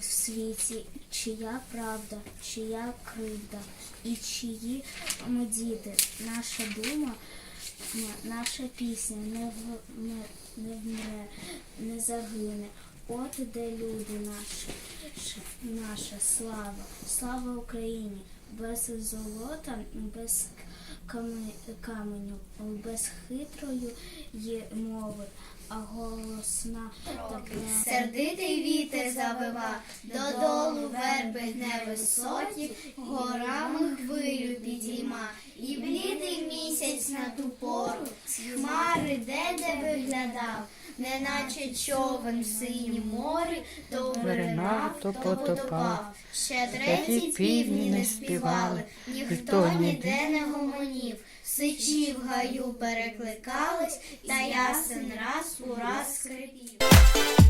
в світі, чия правда, чия кривда, і чиї ми діти, наша дума, наша пісня не, в, не, вмре, не загине. От де люди наші, наша слава, слава Україні, без золота, без каменю, без хитрої мови, а голосна. Сердитий вітер завива, додолу верби невисокі, горами хвилю підійма, і блідий місяць на ту пору, з хмари де-де виглядав, неначе човен в синім морі, то виринав, то потопав. Ще треті півні не співали, ніхто ніде не гомонів. Сичі в гаю перекликались, та ясен раз у раз скрипів.